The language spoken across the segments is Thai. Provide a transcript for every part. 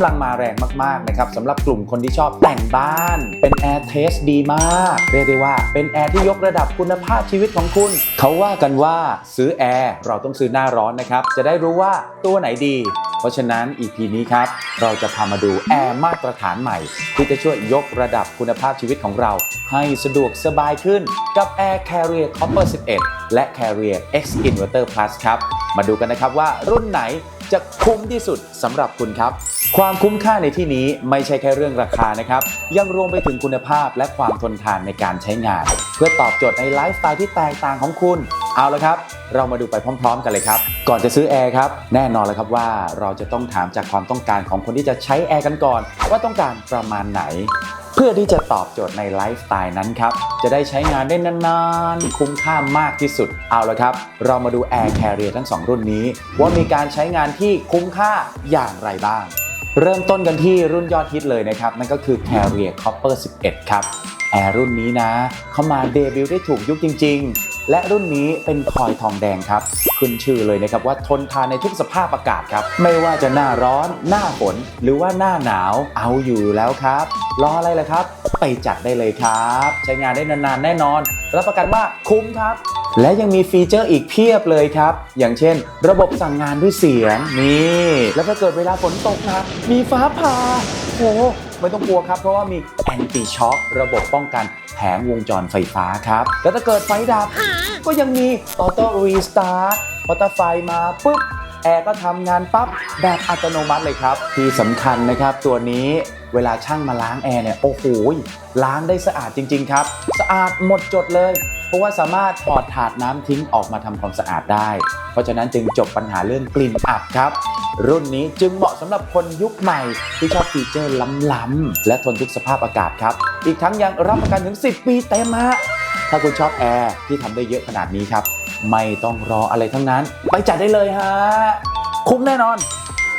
ำลังมาแรงมากๆนะครับสำหรับกลุ่มคนที่ชอบแต่งบ้าน เป็นแอร์เทสดีมาก เรียกได้ว่าเป็นแอร์ที่ยกระดับคุณภาพชีวิตของคุณ เขาว่ากันว่าซื้อแอร์เราต้องซื้อหน้าร้อนนะครับ จะได้รู้ว่าตัวไหนดี เพราะฉะนั้น EP นี้ครับ เราจะพามาดูแอร์มาตรฐานใหม่ ที่จะช่วยยกระดับคุณภาพชีวิตของเรา ให้สะดวกสบายขึ้นกับ Air Carrier Copper 11 และ Carrier X Inverter Plus ครับ มาดูกันนะครับว่ารุ่นไหนจะคุ้มที่สุดสำหรับคุณครับ ความคุ้มค่าในที่นี้ไม่ใช่แค่เรื่องราคานะครับ ยังรวมไปถึงคุณภาพและความทนทานในการใช้งาน เพื่อตอบโจทย์ในไลฟ์สไตล์ที่แตกต่างของคุณ เอาละครับ เรามาดูไปพร้อม ๆ กันเลยครับ ก่อนจะซื้อแอร์ครับ แน่นอนแล้วครับว่าเราจะต้องถามจากความต้องการของคนที่จะใช้แอร์กันก่อน ว่าต้องการประมาณไหน เพื่อที่จะตอบโจทย์ในไลฟ์สไตล์นั้นครับ จะได้ใช้งานได้นานๆ คุ้มค่ามากที่สุด เอาละครับ เรามาดู Air Carrier ทั้ง 2 รุ่นนี้ ว่ามีการใช้งานที่คุ้มค่าอย่างไรบ้าง เริ่มต้นกันที่รุ่นยอดฮิตเลยนะครับ นั่นก็คือ Carrier Copper 11 ครับแอร์รุ่นนี้นะ เข้ามาเดบิวต์ได้ถูกยุคจริง ๆ และรุ่นนี้เป็นคอยทองแดงครับ ขึ้นชื่อเลยนะครับว่าทนทานในทุกสภาพอากาศครับ ไม่ว่าจะหน้าร้อน หน้าฝน หรือว่าหน้าหนาวเอาอยู่แล้วครับ รออะไรล่ะครับ ไปจัดได้เลยครับ ใช้งานได้นานๆแน่นอน รับประกันว่าคุ้มครับ และยังมีฟีเจอร์อีกเพียบเลยครับ อย่างเช่น ระบบสั่งงานด้วยเสียงนี่ แล้วถ้าเกิดเวลาฝนตกนะมีฟ้าผ่าโอ้โหไม่ต้องกลัวครับ เพราะว่ามีแอนตี้ช็อคระบบป้องกันแผงวงจรไฟฟ้าครับ แล้วถ้าเกิดไฟดับ ก็ยังมีออโต้รีสตาร์ทพอถ้าไฟมาปุ๊บแอร์ก็ทำงานปั๊บแบบอัตโนมัติเลยครับ ที่สำคัญนะครับตัวนี้เวลาช่างมาล้างแอร์เนี่ย โอ้โหล้างได้สะอาดจริง ๆ ครับ สะอาดหมดจดเลย เพราะว่าสามารถถอดถาดน้ำทิ้งออกมาทำความสะอาดได้ เพราะฉะนั้นจึงจบปัญหาเรื่องกลิ่นอับครับ รุ่นนี้จึงเหมาะสำหรับคนยุคใหม่ที่ชอบฟีเจอร์ล้ำๆและทนทุกสภาพอากาศครับ อีกทั้งยังรับประกันถึง 10 ปีเต็มฮะถ้าคุณชอบแอร์ที่ทำได้เยอะขนาดนี้ครับ ไม่ต้องรออะไรทั้งนั้น ไปจัดได้เลยฮะ คุ้มแน่นอน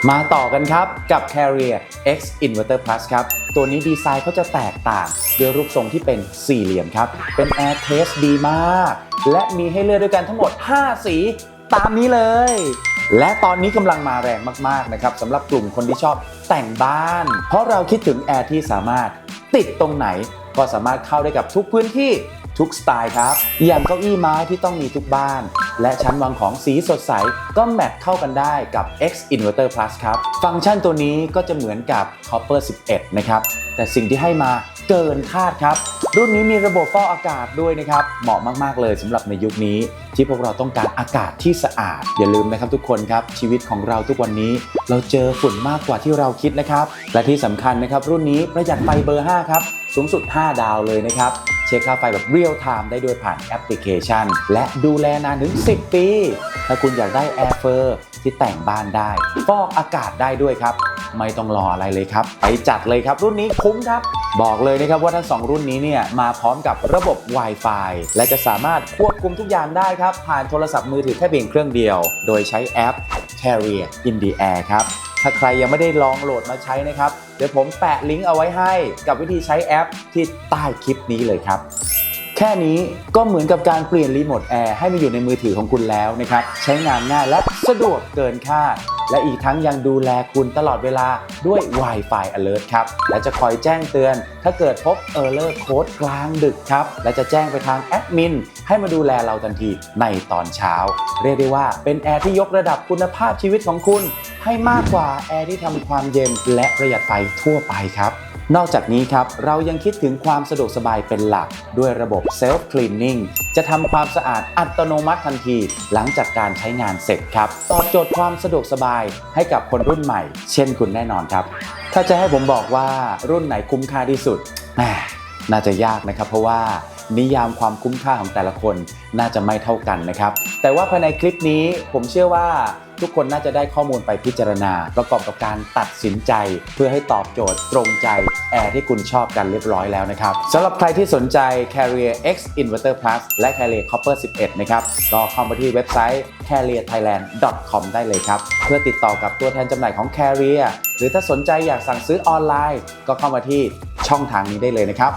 มาต่อกันครับกับ Carrier X Inverter Plus ครับ ตัวนี้ดีไซน์เขาจะแตกต่างด้วยรูปทรงที่เป็นสี่เหลี่ยมครับ เป็น Air Taste ดีมาก และมีให้เลือกด้วยกันทั้งหมด 5 สีตามนี้เลย และตอนนี้กำลังมาแรงมาก ๆ นะครับสำหรับกลุ่มคนที่ชอบแต่งบ้าน เพราะเราคิดถึงแอร์ที่สามารถติดตรงไหน ก็สามารถเข้าได้กับทุกพื้นที่ ทุกสไตล์ครับ อย่างเก้าอี้ไม้ที่ต้องมีทุกบ้าน และชั้นวางของสีสดใส ก็แมทเข้ากันได้กับ X Inverter Plus ครับ ฟังก์ชันตัวนี้ก็จะเหมือนกับ Copper 11 นะครับ แต่สิ่งที่ให้มาเกินคาดครับ รุ่นนี้มีระบบฟอกอากาศด้วยนะครับ เหมาะมาก ๆ เลยสำหรับในยุคนี้ ที่พวกเราต้องการอากาศที่สะอาด อย่าลืมนะครับทุกคนครับ ชีวิตของเราทุกวันนี้ เราเจอฝุ่นมากกว่าที่เราคิดนะครับ และที่สำคัญนะครับ รุ่นนี้ประหยัดไฟเบอร์ 5 ครับ สูงสุด 5 ดาวเลยนะครับ เช็คค่าไฟแบบเรียลไทม์ได้ด้วยผ่านแอปพลิเคชัน และดูแลนานถึง 10 ปี ถ้าคุณอยากได้แอร์เฟอร์ที่แต่งบ้านได้ ฟอกอากาศได้ด้วยครับ ไม่ต้องรออะไรเลยครับ ไปจัดเลยครับรุ่นนี้คุ้มครับ บอกเลยนะครับว่าทั้ง 2 รุ่นนี้เนี่ยมาพร้อมกับระบบ Wi-Fi และจะสามารถควบคุมทุกอย่างได้ครับ ผ่านโทรศัพท์มือถือแค่เพียงเครื่องเดียว โดยใช้แอป Carrier in the Air ครับ ถ้าใครยังไม่ได้ลองโหลดมาใช้นะครับ เดี๋ยวผมแปะลิงก์เอาไว้ให้กับวิธีใช้แอปที่ใต้คลิปนี้เลยครับ แค่นี้ก็เหมือนกับการเปลี่ยนรีโมทแอร์ให้มาอยู่ในมือถือของคุณแล้วนะครับ ใช้งานง่ายและสะดวกเกินคาดและอีกทั้งยังดูแลคุณตลอดเวลาด้วย Wi-Fi Alert ครับ และจะคอยแจ้งเตือน ถ้าเกิดพบ Error Code กลางดึกครับ และจะแจ้งไปทางแอดมินให้มาดูแลเราทันทีในตอนเช้า เรียกได้ว่าเป็นแอร์ที่ยกระดับคุณภาพชีวิตของคุณ ให้มากกว่าแอร์ที่ทำความเย็นและประหยัดไฟทั่วไปครับ นอกจากนี้ครับ เรายังคิดถึงความสะดวกสบายเป็นหลัก ด้วยระบบ Self Cleaning จะทำความสะอาดอัตโนมัติทันที หลังจากการใช้งานเสร็จครับ ตอบโจทย์ความสะดวกสบายให้กับคนรุ่นใหม่ เช่นคุณแน่นอนครับ ถ้าจะให้ผมบอกว่ารุ่นไหนคุ้มค่าที่สุดน่าจะยากนะครับ เพราะว่านิยามความคุ้มค่าของแต่ละคนน่าจะไม่เท่ากันนะครับ แต่ว่าภายในคลิปนี้ผมเชื่อว่า ทุกคนน่าจะได้ข้อมูลไปพิจารณา ประกอบกับการตัดสินใจ เพื่อให้ตอบโจทย์ตรงใจแอร์ที่คุณชอบกันเรียบร้อยแล้วนะครับสำหรับใครที่สนใจ Carrier X Inverter Plus และ Carrier Copper 11 นะครับก็เข้ามาที่เว็บไซต์ carrierthailand.com ได้เลยครับ เพื่อติดต่อกับตัวแทนจำหน่ายของ Carrier หรือถ้าสนใจอยากสั่งซื้อออนไลน์ ก็เข้ามาที่ช่องทางนี้ได้เลยนะครับ